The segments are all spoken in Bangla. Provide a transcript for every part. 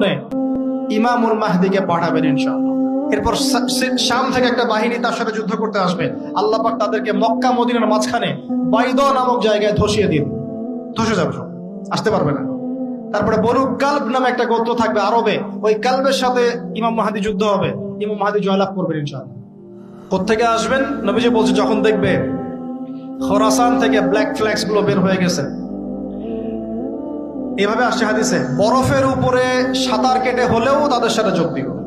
স্বপ্নে ইমামুল মাহদিকে পাঠাবেন ইনশাআল্লাহ। এরপর শাম থেকে একটা বাহিনী তার সাথে যুদ্ধ করতে আসবে। আল্লাহ পাক তাদেরকে মক্কা মদিনার মাঝখানে বাইদ নামক জায়গায় ধসিয়ে দিন। ধসে যাবে সব। আসতে পারবে না। তারপরে বনু কাল্ব নামে একটা গোত্র থাকবে আরবে। ওই কাল্বের সাথে ইমাম মাহাদি যুদ্ধ হবে। ইমাম মাহাদি জয়লাভ করবেন ইনশাআল্লাহ। কোথেকে আসবেন? নবীজি বলছে, যখন দেখবে খোরাসান থেকে ব্ল্যাক ফ্ল্যাক্সগুলো বের হয়ে গেছে। এভাবে আসছে হাদিসে, বরফের উপরে সাঁতার কেটে হলেও তাদের সাথে যোগ দিব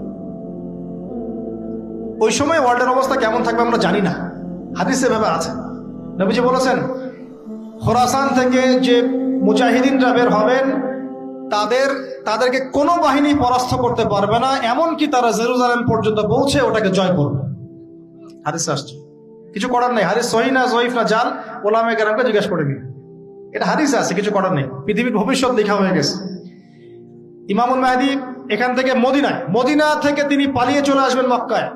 ওই সময় ওয়ার্ল্ডের অবস্থা কেমন থাকবে আমরা জানি না। হাদিসে এভাবে আছে। নবীজি বলেছেন, খোরাসান থেকে যে মুজাহিদিনরা বের হবেন, তাদের, তাদেরকে কোনো বাহিনী পরাস্ত করতে পারবে না, এমনকি তারা জেরুজালেম পর্যন্ত পৌঁছে ওটাকে জয় করবে। হাদিস আসছে। কিছু করার নেই। হাদিস সহি না জয়ীফ না, জাল ওলামে গ্রামকে জিজ্ঞেস করে নিন এটা হাদিস আছে, কিছু করার নেই। পৃথিবীর ভবিষ্যৎ লেখা হয়ে গেছে। ইমামুল মাহাদি এখান থেকে মদিনায়, মদিনা থেকে তিনি পালিয়ে চলে আসবেন মক্কায়।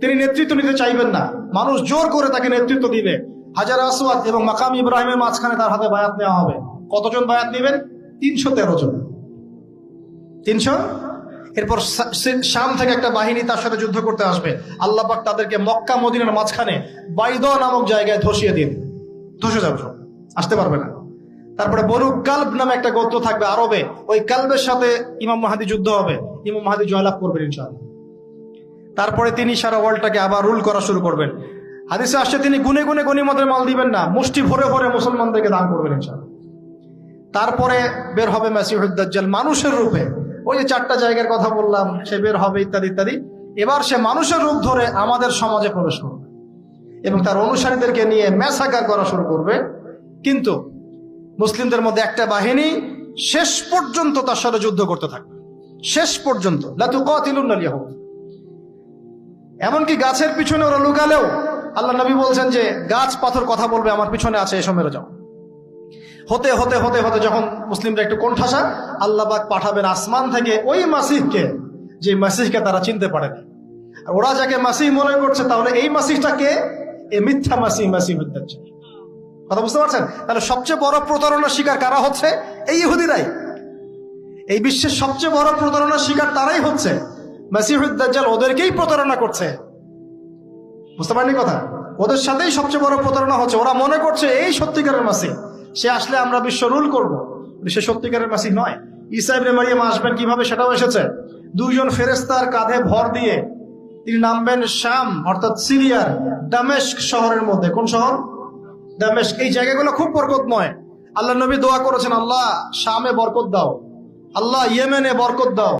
তিনি নেতৃত্ব নিতে চাইবেন না। মানুষ জোর করে তাকে নেতৃত্ব দিবে। হাজার আসওয়াদ এবং মাকাম ইব্রাহিমের মাঝখানে তার হাতে বায়াত নেওয়া হবে। কতজন বায়াত নেবেন? তিনশো তেরো জন। তিনশো? এরপর শাম থেকে একটা বাহিনী তার সাথে যুদ্ধ করতে আসবে। আল্লাহ পাক তাদেরকে মক্কা মদিনার মাঝখানে বাইদ নামক জায়গায় ধসিয়ে দিন। ধসে যাবে আসতে পারবে না। তারপরে বরু কাল্ব নামে একটা গোত্র থাকবে আরবে। ওই কাল্বের সাথে ইমাম মাহাদি যুদ্ধ হবে। ইমাম মাহাদি জয়লাভ করবেন ইনশাআল্লাহ। তারপরে তিনি সারা ওয়ার্ল্ডটাকে আবার রুল করা শুরু করবেন। হাদিসে আসছে তিনি গুনে গুনে গনিমতের মাল দিবেন না, মুষ্টি ভরে ভরে মুসলমানদেরকে দান করবেন ইনশাআল্লাহ। তারপরে বের হবে মাসিহুদ্দাজ্জাল মানুষের রূপে। ওই যে চারটা জায়গার কথা বললাম, সে বের হবে ইত্যাদি ইত্যাদি। এবার সে মানুষের রূপ ধরে আমাদের সমাজে প্রবেশ করবে। এবং তার অনুসারীদেরকে নিয়ে ম্যাসাকার করা শুরু করবে। কিন্তু মুসলিমদের মধ্যে একটা বাহিনী শেষ পর্যন্ত তার সাথে যুদ্ধ করতে থাকবে। শেষ পর্যন্ত। এমনকি গাছের পিছনে ওরা লুকালেও আল্লাহ নবী বলছেন যে, গাছ পাথর কথা বলবে, আমার পিছনে আছে, এসো মেরে যাও। হতে হতে হতে হতে যখন মুসলিমরা একটু কোণঠাসা আল্লাহবাক পাঠাবেন আসমান থেকে ওই মাসিহকে, যে মাসিহকে তারা চিনতে পারে না। আর ওরা যাকে মাসিহ মনে করছে, তাহলে এই মাসিহটাকে এ মিথ্যা মাসিহ মাসিহ উদ্দাজ্জাল কথা বুঝতে পারছেন? তাহলে সবচেয়ে বড় প্রতারণার শিকার কারা হচ্ছে? এই ইহুদিরাই এই বিশ্বের সবচেয়ে বড় প্রতারণার শিকার তারাই হচ্ছে। মাসিহুদ্দাজ্জাল ওদেরকেই প্রতারণা করছে। বুঝতে পারেনি কথা? ওদের সাথেই সবচেয়ে বড় প্রতারণা হচ্ছে। ওরা মনে করছে এই সত্যিকারের মাসি। সে আসলে আমরা বিশ্ব রুল করব। সে সত্যিকারের মাসি নয়। ইসা ইবনে মারিয়াম আসবেন কীভাবে সেটাও এসেছে। দুইজন ফেরেস্তার কাঁধে ভর দিয়ে তিনি নামবেন শাম, অর্থাৎ সিরিয়ার, দামেস্ক শহরের মধ্যে। কোন শহর? দামেস্ক এই জায়গাগুলো খুব বরকতময়। আল্লাহ নবী দোয়া করেছেন, আল্লাহ শামে বরকত দাও। আল্লাহ ইয়েমেনে বরকত দাও।